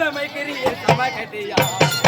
शर्म करिए कहते दिया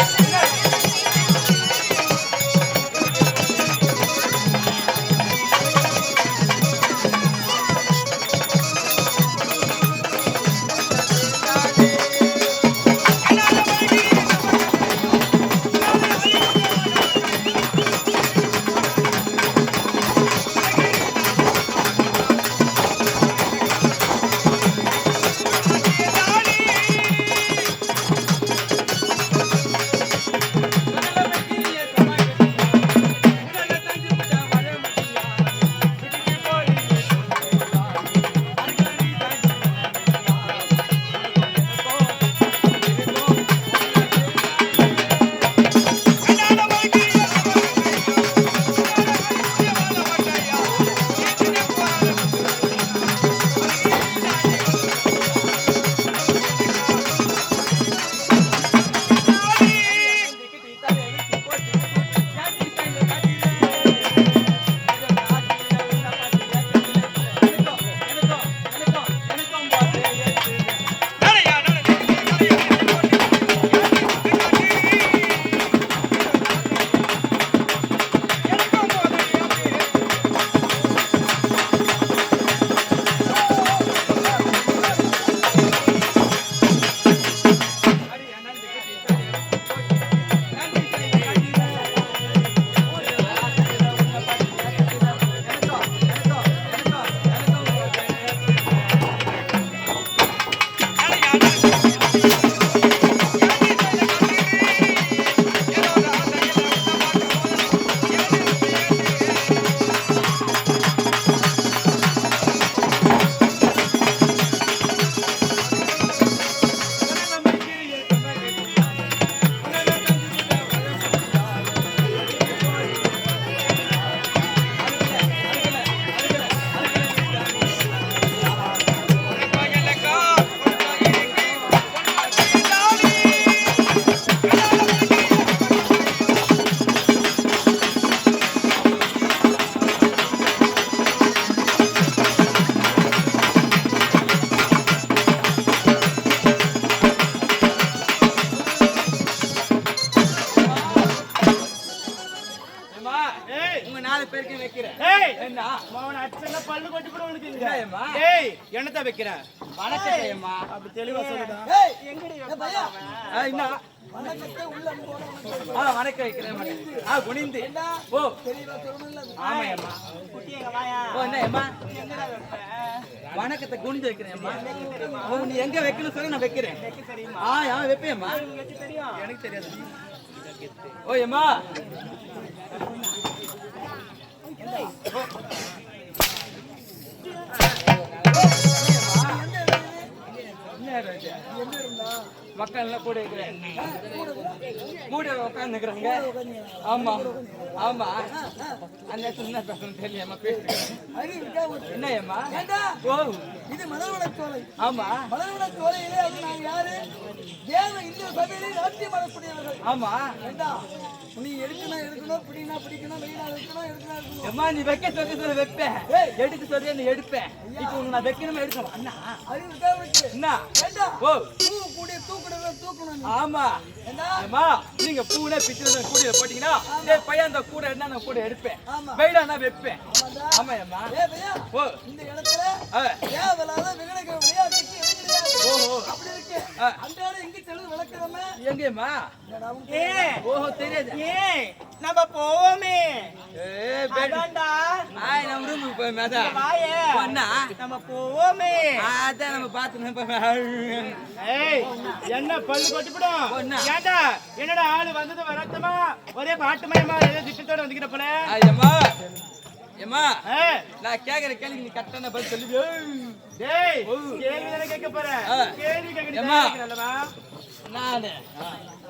ஏய் என்னத்த வைக்கிற? செய்யம்மா அப்படி தெளிவா சொல்லுடா. ஆ, என்ன ஆ வணக்கம் வைக்கிறேன். ஆ குனிந்து. ஓ. ஆமாம்மா ஓ என்ன அம்மா? வணக்கத்தை குனிந்து வைக்கிறேன் அம்மா. ஓ நீ எங்க வைக்கணும் சொல்லி நான் வைக்கிறேன். ஆ ஆ வைப்பேம்மா எனக்கு தெரியாது. ஓ அம்மா. என்ன? ராஜா? மக்கள் எல்லாம் கூட இருக்கிறேன் கூட உட்காந்துக்கிறாங்க ஆமா ஆமா. அந்த என்ன பேசணும் தெரியல பேசுறேன் என்ன ஏம்மா ஓ. இது மலர்வளச்சோலை ஆமா. மலர்வளச்சோலையிலே அது நான் யாரு? தேவ இந்து சபையிலே ராஜ்யம் வரக்கூடியவர்கள் ஆமா. ஏண்டா? நீ எடுக்கணும் எடுக்கணும் பிடினா பிடிக்கணும் வெயிலா எடுக்கணும் எடுக்கணும். அம்மா நீ வைக்க சொல்ல சொல்ல வைப்பேன் எடுக்க சொல்லி நீ எடுப்பேன். இப்போ நான் வைக்கணும் எடுக்கணும்? அண்ணா. அறிவு தேவைக்கு. என்ன ஏண்டா? ஓ. கூடிய தூக்கணும் தூக்கணும். ஆமா. அம்மா நீங்க பூனை பிச்சு கூடையில போட்டீங்கன்னா டேய் பையன் அந்த கூட என்ன நான் கூட எடுப்பேன். ஆமா. வெயிலா நான் வைப்பேன். ஆமா ஓ. இந்த இடத்துல. தேவையில்லாத விகடக. ஓஹோ. அப்படி இருக்கு. ஆ. அன்றாட எங்க செலவு விளக்குறமே எங்கேம்மா? ஏ. ஓஹோ தெரியாது. ஏ நம்ம போவோமே. ஏ பேட் அதான்டா. ஆய் நம்ம ரூமுக்கு போய் மேதா வாயே. பொண்ணா? நம்ம போவோமே. அதான் நம்ம பார்த்து என்ன பல்லு கொட்டிவிடும். ஏண்டா? என்னடா ஆளு வந்தது வரட்டுமா? ஒரே பாட்டுமயமா ஏதோ திட்டத்தோட வந்துக்கிற போல. ஏம்மா? ஏம்மா? ஏ, நான் கேக்குற கேள்வி நீ கரெக்டான பதில் டேய். கேள்வி கேட்க போற? ஆ. கேள்வி கேட்க நானு.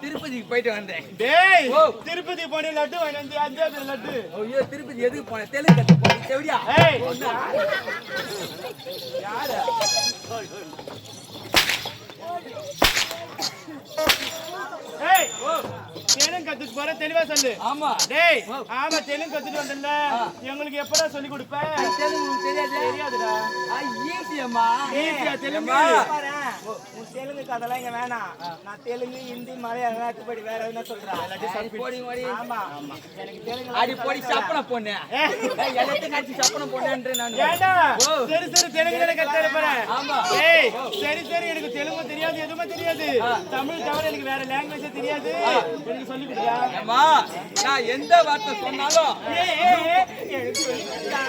திருப்பதிக்கு போயிட்டு வந்தேன். டேய். திருப்பதி போனி லட்டு வாங்கி வந்து அஞ்சாவது லட்டு. ஐயோ திருப்பதி எதுக்கு போனேன் தெலுங்கு கத்து போனேன் செவிடியா ஏய். யாரு? ஏய் தெலுங்கு கத்துக்கு போற தெளிவா சொல்லு. ஆமா. டேய். ஆமா தெலுங்கு கத்துட்டு வந்தல. எங்களுக்கு எப்படா சொல்லி கொடுப்ப? தெலுங்கு தெரியாது தெரியாதுடா. ஈஸியம்மா. ஈஸியா தெலுங்கு? உன் தெலுங்கு கதெல்லாம் இங்க வேணாம். நான் தெலுங்கு ஹிந்தி மலையாளம் நாட்டுப்படி வேற என்ன சொல்றேன். ஆமா. எனக்கு தெலுங்கு அடி போடி சப்பன பொண்ணு. எல்லாத்தையும் கடிச்சு சப்பன நானு. சரி சரி தெலுங்கு கத்து போறேன் ஆமா. ஏய் சரி சரி எனக்கு தெலுங்கு தெரியாது எதுவுமே தெரியாது. தமிழ் தவிர எனக்கு வேற லாங்குவேஜ் தெரியாது. எனக்கு சொல்லி ஏம்மா, நான் எந்த வார்த்தை சொன்னாலும் ஏய் ஏய், ஏய், எனக்கு சொல்லி கொடுடா.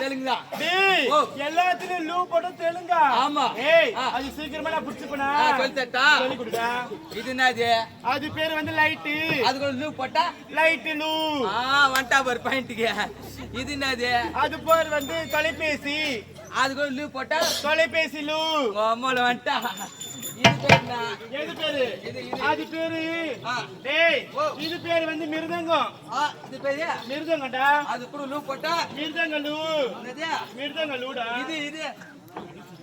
தெலுங்குதான் டேய் ஓ. எல்லாத்துலயும் லூ போட்டு தெலுங்கா? ஆமா. அது சீக்கிரமா நான் புடிச்சு போனா ஆ, சொல்லி கொடுடா. இது என்னது? அது பேர் வந்து லைட்டு. அது கூட லூப் போட்டா? லைட்டு லூ ஆ வந்துட்டா ஒரு பாயிண்ட்டுக்கு. இது என்னது? அது பேர் வந்து தொலைபேசி. அது கூட லூப் போட்டா? தொலைபேசி லூ அம்மால வந்துட்டா? எது பேரு? அது பேரு. டேய் இது பேரு வந்து மிருதங்கம் ஆ, இது பேரு? மிருதங்கம்டா அது கூட லூப் போட்டா? மிருதங்க லூ என்னது? மிருதங்க லூடா இது இது.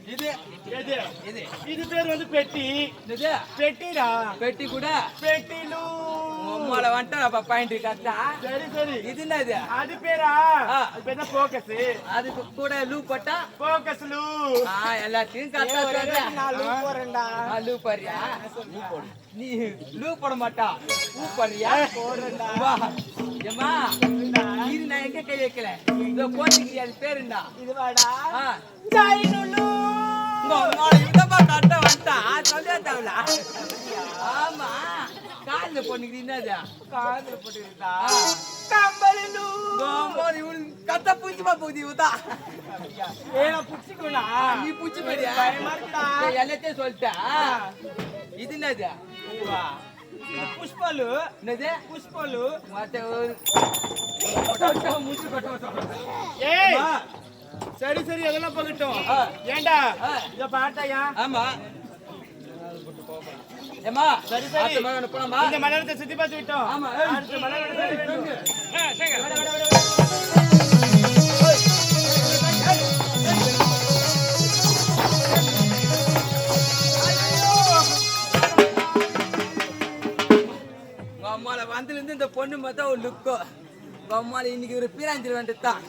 இது. எது? இது. இது பேர் வந்து பெட்டி. பெட்டிடா? பெட்டி கூட? பெட்டி லூ அம்மால வந்துட்டா அப்ப பாயிண்ட் கரெக்டா சரி சரி. இது என்னது? அது பேரா. அது பேர் ஃபோக்கஸ் அதுக்கு கூட லூப் போட்டா? ஃபோக்கஸ் லூ. ஆ எல்லாத்தையும் கரெக்டா சொல்ற நான் லூ போறேன்டா போறியா நீ லூப் போட மாட்டா. ஊ போறியா வா. ஏம்மா இது நான் எங்க கை வைக்கல? இதோ போட்டுக்கிறியா? அது பேரு என்ன இது வாடா. ஆ. சைனு லூ. காதுல போட்டுருந்தா ஆ. கம்பளி லூ உங்க அம்மால இவனுக்கு கத்த பூச்சிமா போகுது இவதா? ஏனா புடிச்சுக்கோனா? நீ பூச்சி போறியா பயமா எல்லாத்தையும் சொல்லிட்டா? இது என்னது? அம்மா. சரி சரி அதெல்லாம் போகட்டும். ஏண்டா. இத பாட்டாயா ஆமா. ஏமா சரி, சரி. இந்த மலரத்தை சுத்தி பார்த்து விட்டோம் ஆமா அடுத்த. உங்க அம்மால வந்துல இருந்து இந்த பொண்ணு பார்த்தா ஒரு லுக்கோ உங்க அம்மால இன்னைக்கு ஒரு பீராஞ்சில் வந்துட்டு தான்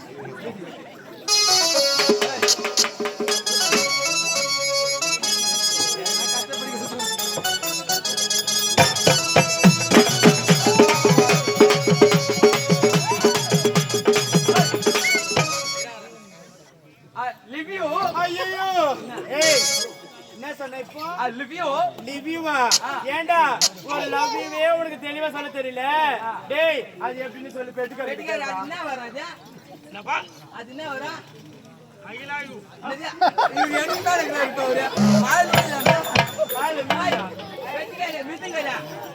ஏய் என்ன சொன்ன இப்போ? லிவ் யூ லிவியூவா ஏண்டா ஒரு லவ்யூவே உனக்கு தெளிவா சொல்ல தெரியல. டேய் அது எப்படின்னு சொல்லி வெட்டிக்காரி அது பெட்டுக்க என்ன வராது அது? என்ன வரா என்னது? இது எடுத்தா இப்ப?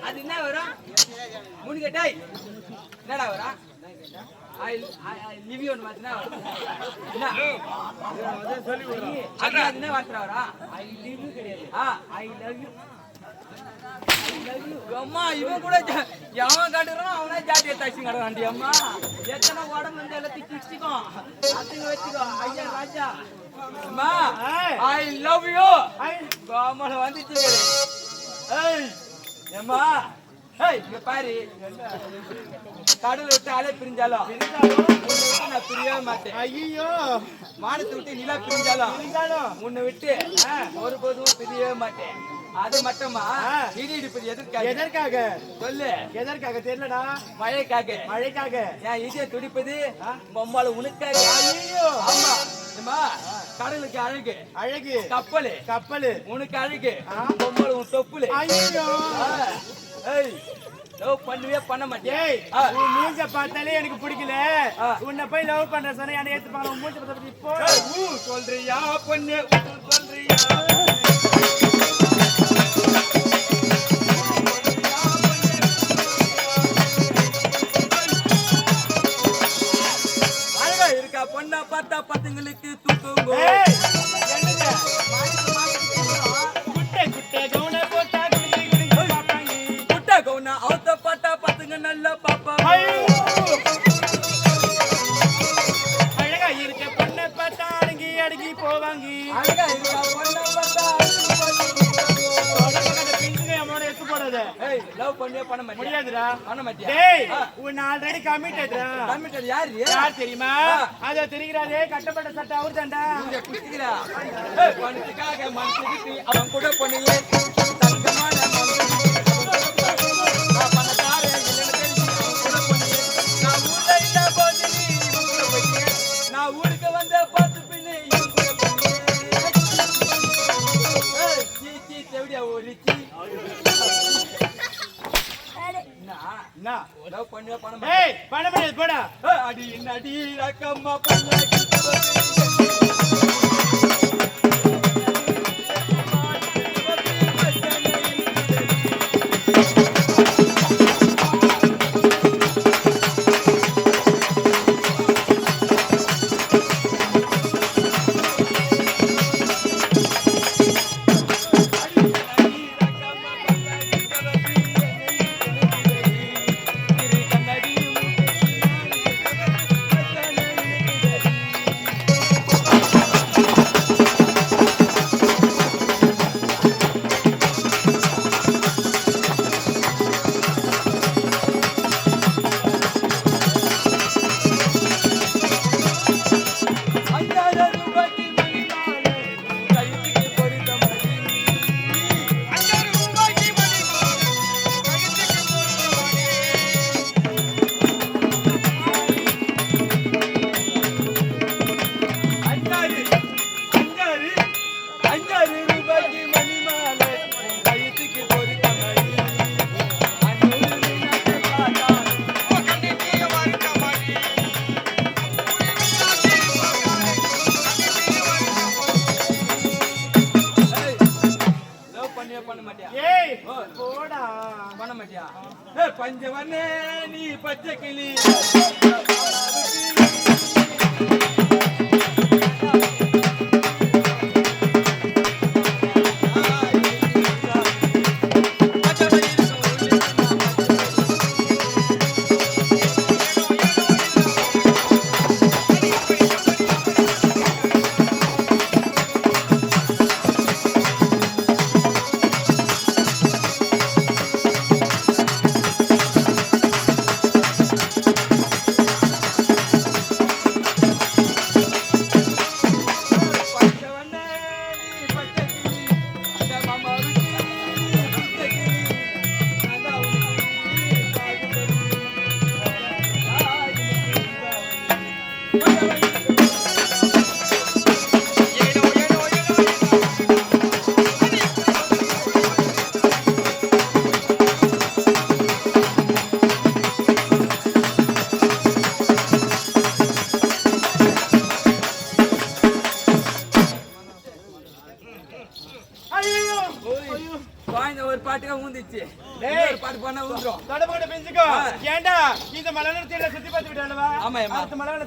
அது என்ன வரும்? முனுங்க, டேய். என்னடா வரா? என்ன? வார்த்தை வரா? Live you கிடையாது. love you. அம்மா இவன் கூட எவன் காட்டுறானோ அவனே ஜாதியை கிடக்காண்டி அம்மா. எத்தனை உடம்பு வந்து எல்லாத்தையும் கிச்சிக்கும் அதுங்க வச்சுக்கோ. ஐயா ராஜா. அம்மா. ஐ லவ் யூ ஐ- கோமல வந்துச்சு. ஏய் அம்மா. பாரு. கடலை விட்டு அலை பிரிஞ்சாலும் நான் பிரியவே மாட்டேன். ஐயோ வானத்தை விட்டு நிலா பிரிஞ்சாலும் உன்னை விட்டு ஒருபோதும் பிரியவே மாட்டேன். அது மட்டுமா. இடி இடிப்பது எதற்காக? எதற்காக? சொல்லு. எதற்காக? தெரியலடா. மழைக்காக. மழைக்காக. என் இதயம் துடிப்பது? மம்மால உனக்காக. ஆமா. ஏம்மா, கடலுக்கு அழகு. அழகு. கப்பலு. கப்பலு. உனக்கு அழகு. பொம்மல உன் தொப்புல ஐயோ லவ் பண்ணவே பண்ண மாட்டேன். உன் மூஞ்ச பார்த்தாலே எனக்கு பிடிக்கல. உன்னை போய் லவ் பண்ற சொன்னா என்ன ஏத்துப்பாங்க? உன் மூஞ்ச பத்தி இப்போ சொல்றியா பொண்ணு? சொல்றியா? பொண்ணா பார்த்தா பசங்களுக்கு தூக்குங்க. கமிட்டடா கமிட்டட் யார் தெரியுமா? அத தெரிகிறாதே கட்டப்பட்ட சட்டை அவர் தான்டா நீங்க குடிக்கிறா அவன் கூட பொண்ணியே தங்கமான என்ன? லவ் பண்ணுவ பணம் ஏய் பணம் பண்ணு போடா. அடி அடி ரக்கம்மா பண்ண किली போலாமா அடுத்த மலையில